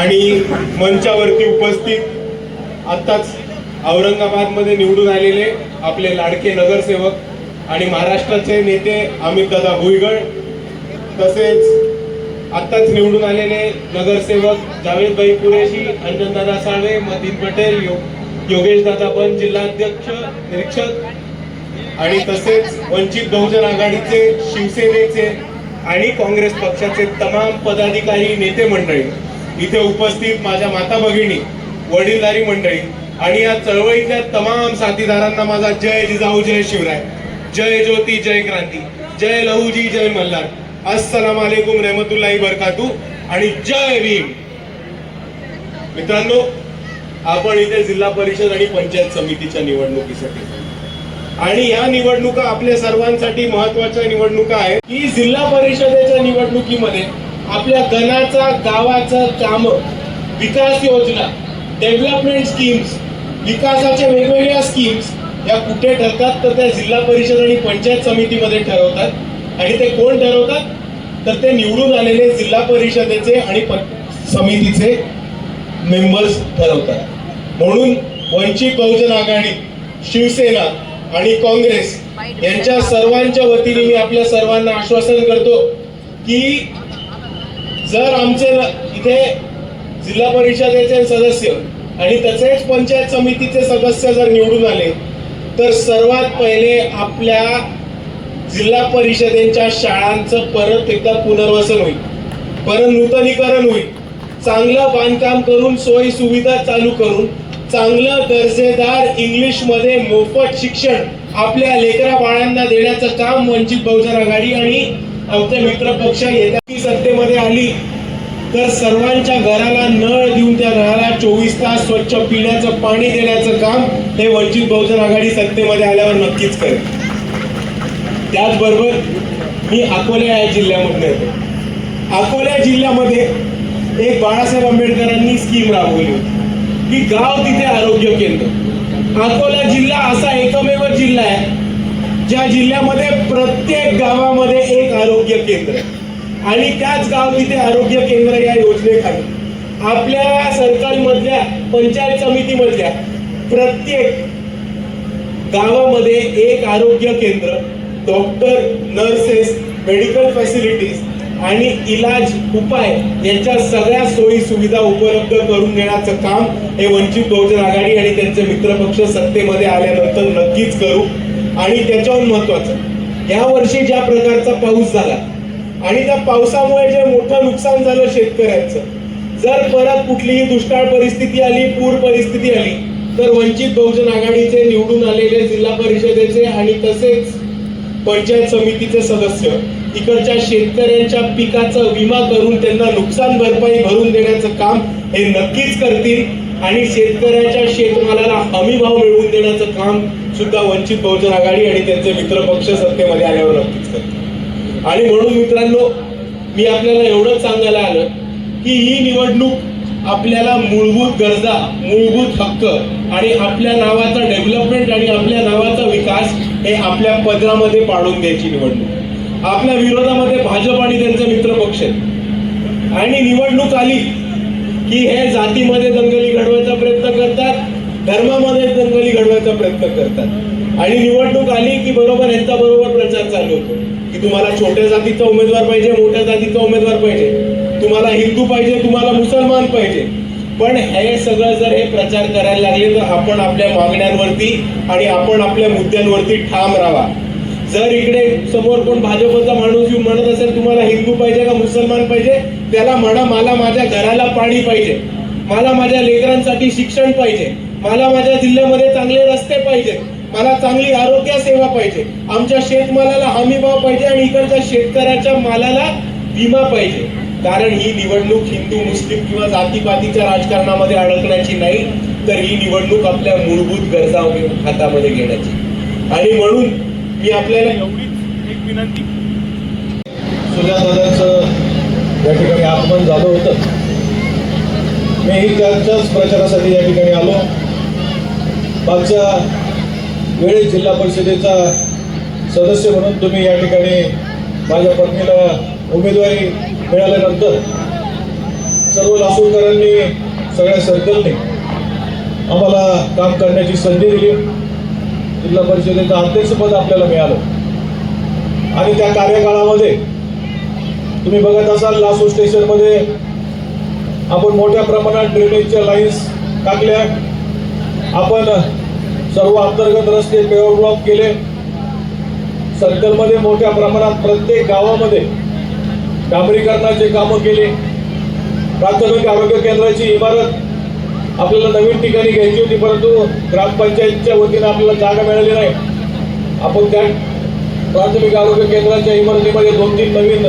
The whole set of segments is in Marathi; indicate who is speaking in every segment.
Speaker 1: आणि मंचावरती उपस्थित आत्ताच औरंगाबादमध्ये निवडून आलेले आपले लाडके नगरसेवक आणि महाराष्ट्राचे नेते अमितदादा भुईगळ तसेच आत्ताच निवडून आलेले नगरसेवक जावेदभाई कुरेशी अंजनदादा साळवे मदीन पटेल यो योगेश दादा पण जिल्हाध्यक्ष निरीक्षक आणि तसेच वंचित बहुजन आघाडीचे शिवसेनेचे आणि काँग्रेस पक्षाचे तमाम पदाधिकारी नेते मंडळी. इथे उपस्थित माझ्या माता भगिनी वडीलधारी मंडळी आणि या चळवळीतल्या तमाम साथीदारांना माझा जय जिजाऊ जय शिवराय. जय ज्योती जय क्रांती. जय लहूजी जय मल्हार. अस्सलाम वालेकुम रहमतुल्लाही बरकातू आणि जय भीम. मित्रांनो आपण इथे जिल्हा परिषद आणि पंचायत समितीच्या निवडणुकीसाठी. आणि या निवडणुका आपल्या सर्वांसाठी महत्त्वाच्या निवडणुका आहेत की जिल्हा परिषदेच्या निवडणुकीमध्ये आपल्या गणाचा गावाचं काम विकास योजना डेव्हलपमेंट स्कीम्स विकासाच्या वेगवेगळ्या स्कीम्स या कुठे ठरतात तर त्या जिल्हा परिषद आणि पंचायत समितीमध्ये ठरवतात. आणि ते कोण ठरवतात? तर ते निवडून आलेले जिल्हा परिषदेचे आणि प- समितीचे मेंबर्स ठरवतात. म्हणून वंचित बहुजन आघाडी शिवसेना आणि काँग्रेस यांच्या सर्वांच्या वतीने मी आपल्या सर्वांना आश्वासन करतो की जर आमचे इथे जिल्हा परिषदेचे सदस्य आणि तसेच पंचायत समितीचे सदस्य जर निवडून आले तर सर्वात पहिले आपल्या जिल्हा परिषदेच्या शाळांचं परत एकदा पुनर्वसन होईल परत नूतनीकरण होईल. चांगलं बांधकाम करून सोयी सुविधा चालू करून चांगलं दर्जेदार इंग्लिशमध्ये मोफत शिक्षण आपल्या लेकरा बाळांना देण्याचं काम वंचित बहुजन आघाडी आणि आमचे मित्र पक्ष येत्या ती आली तर सर्वांच्या घराला नळ देऊन त्या नळाला चोवीस तास स्वच्छ पिण्याचं पाणी देण्याचं काम हे वंचित बहुजन आघाडी सत्तेमध्ये आल्यावर नक्कीच करेल. त्याचबरोबर मी अकोल्या या जिल्ह्यामधनं येतो. अकोला जिल्ह्यामध्ये एक बाळासाहेब आंबेडकरांनी स्कीम राबवली होती की गाव तिथे आरोग्य केंद्र. अकोला जिल्हा असा एकमेव जिल्हा आहे ज्या जिल्ह्यामध्ये प्रत्येक गावामध्ये एक आरोग्य केंद्र आहे. आणि त्याच गाव तिथे आरोग्य केंद्र या योजनेखाली आपल्या सरकारमधल्या पंचायत समितीमधल्या प्रत्येक गावामध्ये एक आरोग्य केंद्र डॉक्टर नर्सेस मेडिकल फॅसिलिटीज आणि इलाज उपाय यांच्या सगळ्या सोयी सुविधा उपलब्ध करून देण्याचं काम हे वंचित बहुजन आघाडी आणि त्यांचे मित्रपक्ष सत्तेमध्ये आल्यानंतर नक्कीच करू. आणि त्याच्याहून महत्वाचं या वर्षी ज्या प्रकारचा पाऊस झाला आणि त्या पावसामुळे जे मोठं नुकसान झालं शेतकऱ्यांचं जर परत कुठलीही दुष्काळ परिस्थिती आली पूर परिस्थिती आली तर वंचित बहुजन आघाडीचे निवडून आलेले जिल्हा परिषदेचे आणि तसेच पंचायत समितीचे सदस्य इकडच्या शेतकऱ्यांच्या पिकाचा विमा करून त्यांना नुकसान भरपाई भरून देण्याचं काम हे नक्कीच करतील आणि शेतकऱ्याच्या शेतमालाला हमी भाव मिळवून देण्याचं काम सुद्धा वंचित बहुजन आघाडी आणि त्यांचे मित्रपक्ष सत्तेमध्ये आल्यावर नक्कीच करतील. आणि म्हणून मित्रांनो मी आपल्याला एवढंच सांगायला आलं की ही निवडणूक आपल्याला मूलभूत गरजा मूलभूत हक्क आणि आपल्या नावाचा डेव्हलपमेंट आणि आपल्या नावाचा विकास हे आपल्या पदरामध्ये पाडून द्यायची निवडणूक. आपल्या विरोधामध्ये भाजप आणि त्यांचे मित्र पक्ष आहेत. आणि निवडणूक आली की हे जातीमध्ये दंगली घडवायचा प्रयत्न करतात धर्मामध्ये दंगली घडवायचा प्रयत्न करतात. आणि निवडणूक आली की बरोबर यांचा बरोबर प्रचार चालू होतो. की तुम्हाला छोट्या जातीचा उमेदवार पाहिजे मोठ्या जातीचा उमेदवार पाहिजे. तुम्हाला हिंदू पाहिजे तुम्हाला मुसलमान पाहिजे. पण हे सगळं जर हे प्रचार करायला लागले तर आपण आपल्या मागण्यांवरती आणि आपण आपल्या मुद्द्यांवरती ठाम राहा जर इकडे समोर कोण भाजपचा माणूस येऊन म्हणत असेल तुम्हाला हिंदू पाहिजे का मुसलमान पाहिजे? त्याला म्हणा मला माझ्या घराला पाणी पाहिजे. मला माझ्या लेकरांसाठी शिक्षण पाहिजे. मला माझ्या जिल्ह्यामध्ये चांगले रस्ते पाहिजे मला चांगली आरोग्य सेवा पाहिजे. आमच्या शेतमालाला हमी भाव पाहिजे आणि इकडच्या शेतकऱ्याच्या मालाला विमा पाहिजे. कारण ही निवडणूक हिंदू मुस्लिम किंवा जातीपातीच्या राजकारणामध्ये अडकण्याची नाही तर ही निवडणूक आपल्या मूलभूत गरजा हातामध्ये घेण्याची. आणि म्हणून मी आपल्याला एवढीच एक विनंती.
Speaker 2: सुजादादांचं या ठिकाणी आगमन झालं होतं. मीही त्यांच्याच प्रचारासाठी या ठिकाणी आलो. मागच्या वेळी जिल्हा परिषदेचा सदस्य म्हणून तुम्ही या ठिकाणी माझ्या पत्नीला उमेदवारी मिळाल्यानंतर सर्व लासूरकरांनी सगळ्या सर्कलने आम्हाला काम करण्याची संधी दिली. जिल्हा परिषदेचं अध्यक्षपद आपल्याला मिळालं. आणि त्या कार्यकाळामध्ये तुम्ही बघत असाल लासूर स्टेशनमध्ये आपण मोठ्या प्रमाणात ड्रेनेजच्या लाईन्स टाकल्या. आपण सर्व अंतर्गत रस्ते पेवर ब्लॉक केले. सर्कलमध्ये मोठ्या प्रमाणात प्रत्येक गावामध्ये डांबरीकरणाचे कामं केले. प्राथमिक आरोग्य केंद्राची इमारत आपल्याला नवीन ठिकाणी घ्यायची होती परंतु ग्रामपंचायतच्या वतीनं आपल्याला जागा मिळाली नाही. आपण त्या प्राथमिक आरोग्य केंद्राच्या इमारतीमध्ये दोन तीन नवीन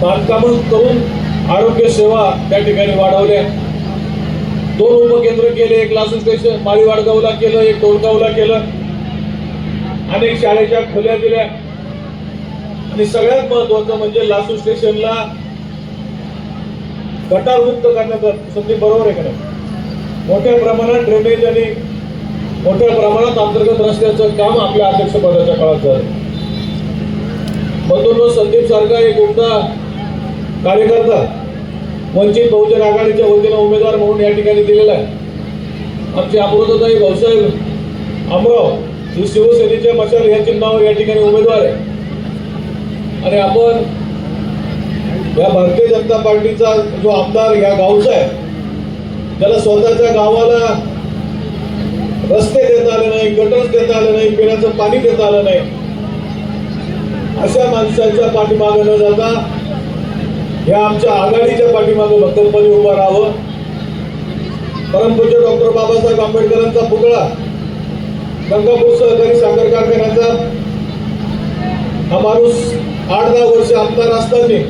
Speaker 2: बांधकामं करून आरोग्य सेवा त्या ठिकाणी वाढवल्या. दोन उपकेंद्र केले एक लासू स्टेशन माळीवाडगावला केलं एक टोलगावला केलं. अनेक शाळेच्या खोल्या दिल्या. आणि सगळ्यात महत्वाचं म्हणजे लासूर स्टेशनला गटारमुक्त करण्याचा संधी बरोबर आहे का मोठ्या प्रमाणात ड्रेनेज आणि मोठ्या प्रमाणात अंतर्गत रस्त्याचं काम आपल्या अध्यक्षपदाच्या काळात झालं. मधून संदीप सारखा एक उमदा कार्यकर्ता वंचित बहुजन आघाडीच्या वतीनं उमेदवार म्हणून या ठिकाणी दिलेला आहे. आमचे अमृतताई भाऊसाहेब आमराव ही शिवसेनेच्या मशाल या चिन्हावर या ठिकाणी उमेदवार आहे. आणि आपण या भारतीय जनता पार्टीचा जो आमदार या गावचा आहे त्याला स्वतःच्या गावाला रस्ते देता आले नाही गटर्स देता आले नाही पिण्याचं पाणी देता आलं नाही अशा माणसाच्या पाठीमागे न जाता या आमच्या आघाडीच्या पाठीमागे भक्कमपणे उभं राहावं. परमपूज्य डॉक्टर बाबासाहेब आंबेडकरांचा पुतळा गंगापूर सहकारी साखर कारखान्याचा. हा माणूस आठ दहा वर्ष आमदार असताना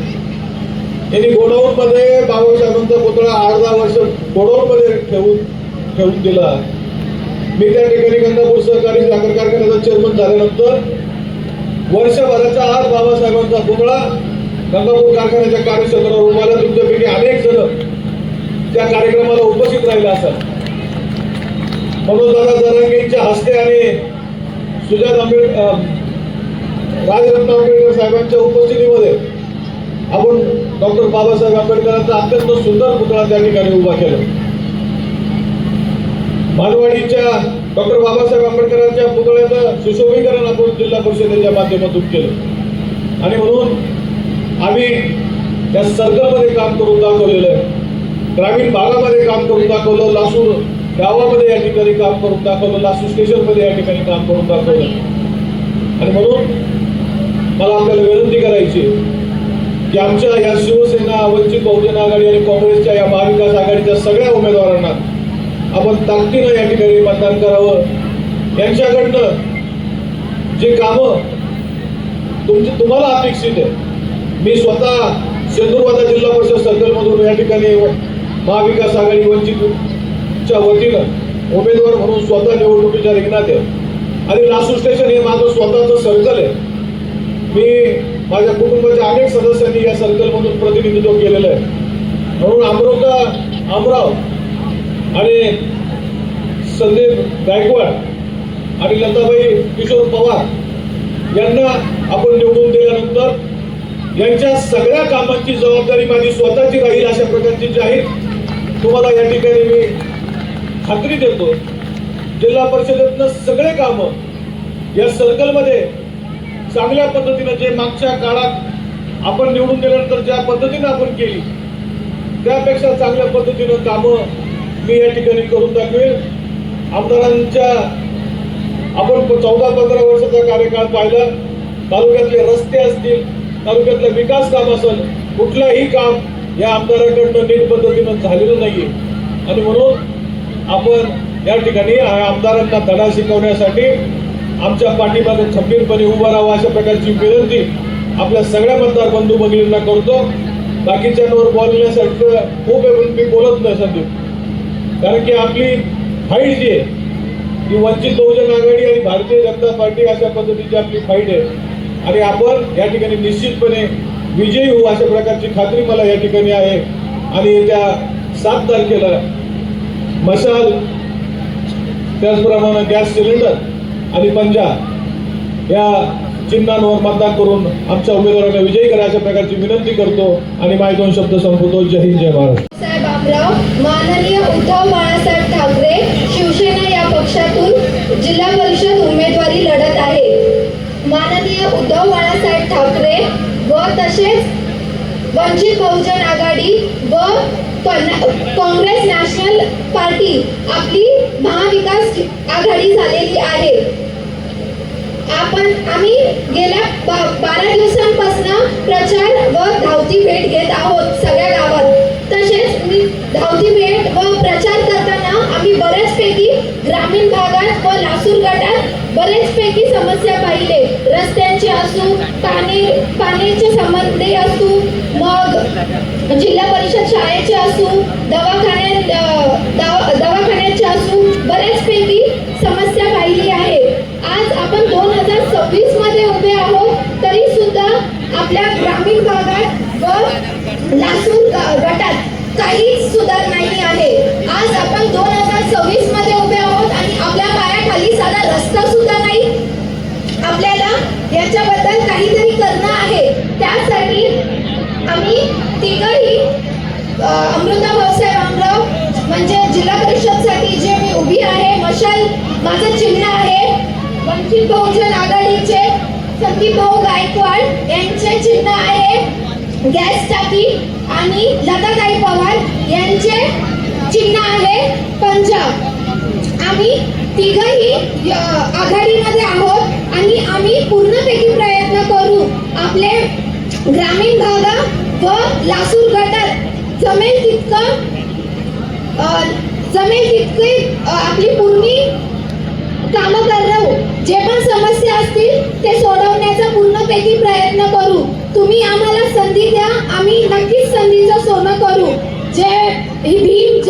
Speaker 2: त्यांनी गोडाऊन मध्ये बाबासाहेबांचा पुतळा आठ दहा वर्ष गोडाऊन मध्ये ठेवून ठेवून दिला. मी त्या ठिकाणी गंगापूर सहकारी साखर कारखान्याचा चेअरमन झाल्यानंतर वर्षभराच्या आत बाबासाहेबांचा पुतळा गंगापूर कारखान्याच्या कार्यक्षेत्रावर उभारला तुमच्यापैकी अनेक जण त्या कार्यक्रमाला उपस्थित राहिला म्हणून मनोजदादा जरांगेंच्या हस्ते आणि सुजात आंबेडकर राजरत्न आंबेडकर साहेबांच्या उपस्थितीमध्ये आपण डॉक्टर बाबासाहेब आंबेडकरांचा अत्यंत सुंदर पुतळा त्या ठिकाणी उभा केला. मालवाडीच्या डॉक्टर बाबासाहेब आंबेडकरांच्या पुतळ्याचं सुशोभीकरण आपण जिल्हा परिषदेच्या माध्यमातून केलं. आणि म्हणून आम्ही त्या सर्कलमध्ये काम करून दाखवलेलं आहे. ग्रामीण भागामध्ये काम करून दाखवलं लासूर गावामध्ये या ठिकाणी काम करून दाखवलं लासूर स्टेशनमध्ये या ठिकाणी काम करून दाखवलं. आणि म्हणून मला आपल्याला विनंती करायची की आमच्या या शिवसेना वंचित बहुजन आघाडी आणि काँग्रेसच्या या महाविकास आघाडीच्या सगळ्या उमेदवारांना आपण ताकदीनं या ठिकाणी मतदान करावं. यांच्याकडनं जे कामं तुमची तुम्हाला अपेक्षित आहे मी स्वतः सिंधुर्वादा जिल्हा परिषद सर्कलमधून या ठिकाणी महाविकास आघाडी वंचितच्या वतीनं उमेदवार म्हणून स्वतः निवडणुकीच्या रिंगणात आहे. आणि लासू स्टेशन हे माझं स्वतःचं सर्कल आहे. मी माझ्या कुटुंबाच्या अनेक सदस्यांनी या सर्कलमधून प्रतिनिधित्व केलेलं आहे. म्हणून अमृता अमराव आणि संदीप गायकवाड आणि लताबाई किशोर पवार यांना आपण निवडून यांच्या सगळ्या कामांची जबाबदारी माझी स्वतःची राहील अशा प्रकारची जाहीर तुम्हाला या ठिकाणी मी खात्री देतो. जिल्हा परिषदेतनं सगळे कामं या सर्कलमध्ये चांगल्या पद्धतीनं जे मागच्या काळात आपण निवडून दिल्यानंतर ज्या पद्धतीनं आपण केली त्यापेक्षा चांगल्या पद्धतीनं कामं मी या ठिकाणी करून दाखवेल. आमदारांच्या आपण चौदा पंधरा वर्षाचा कार्यकाळ पाहिला. तालुक्यातले रस्ते असतील तालुक्यातलं विकास काम असेल कुठलंही काम या आमदाराकडनं नीट पद्धतीनं झालेलं नाही आहे आणि म्हणून आपण या ठिकाणी आमदारांना धडा शिकवण्यासाठी आमच्या पाठीमागे खंबीरपणे उभं राहावं अशा प्रकारची विनंती आपल्या सगळ्या मतदार बंधू भगिनींना करतो. बाकीच्यांवर बोलण्यासारखं खूप आहे म्हणून मी बोलत नाही सध्या. कारण की आपली फाईट जी आहे ती वंचित बहुजन आघाडी आणि भारतीय जनता पार्टी अशा पद्धतीची आपली फाईट आहे. आणि आपण या ठिकाणी निश्चितपणे विजयी होऊ अशा प्रकारची खात्री मला या ठिकाणी आहे. आणि येत्या सात तारखेला मशाल त्याचप्रमाणे गॅस सिलेंडर आणि पंजा या चिन्हांवर मतदान करून आमच्या उमेदवारांना विजयी करा अशा प्रकारची विनंती करतो आणि माझे दोन शब्द संपवतो. जय हिंद जय महाराष्ट्र.
Speaker 3: साहेब आमराव माननीय उद्धव बाळासाहेब ठाकरे शिवसेना या पक्षातून जिल्हा परिषद उमेदवारी लढत आहे. माननीय उद्धव बाळासाहेब ठाकरे व तसेच वंचित बहुजन आघाडी व काँग्रेस नॅशनल पार्टी आपली महाविकास आघाडी झालेली आहे. आपण आम्ही गेल्या बा- बारा दिवसांपासून प्रचार व धावती भेट घेत आहोत सगळ्या गावात. तसेच मी धावती भेट व प्रचार करताना बरेचपैकी समस्या पाहिले रस्त्यांची असू पाणी पाण्याचे संबंधी असू मग जिल्हा परिषद शाळेचे असू दवाखान्यात दवा दवाखान्याचे असू बऱ्याचपैकी समस्या पाहिली आहे. आज आपण दोन हजार सव्वीसमध्ये उभे आहोत तरी सुद्धा आपल्या ग्रामीण भागात व लासूर गटात काहीच सुधार नाही आहे. आज आपण दोन हजार सव्वीसमध्ये साधा रस्ता सुद्धा नाही. आपल्याला याच्याबद्दल काहीतरी करणं आहे. त्यासाठी आम्ही तिघही अमृता भाऊसाहेब आमराव म्हणजे जिल्हा परिषदसाठी जे मी उभी आहे मशाल माझं चिन्ह आहे वंचित बहुजन आघाडीचे संदीप भाऊ गायकवाड यांचे चिन्ह आहे गॅस टाकी आणि लताताई पवार यांचे चिन्ह आहे पंजाब. आम्ही तिघही आघाडीमध्ये आहोत आणि आम्ही पूर्णपैकी प्रयत्न करू आपले ग्रामीण भागा व लासूर गटात जमेल तितकं जमेल तितकी आपली पूर्णी कामं करू जे पण समस्या असतील ते सोडवण्याचा पूर्णपैकी प्रयत्न करू. तुम्ही आम्हाला संधी द्या. आम्ही नक्कीच संधीचं सोनं करू. जय ही भीम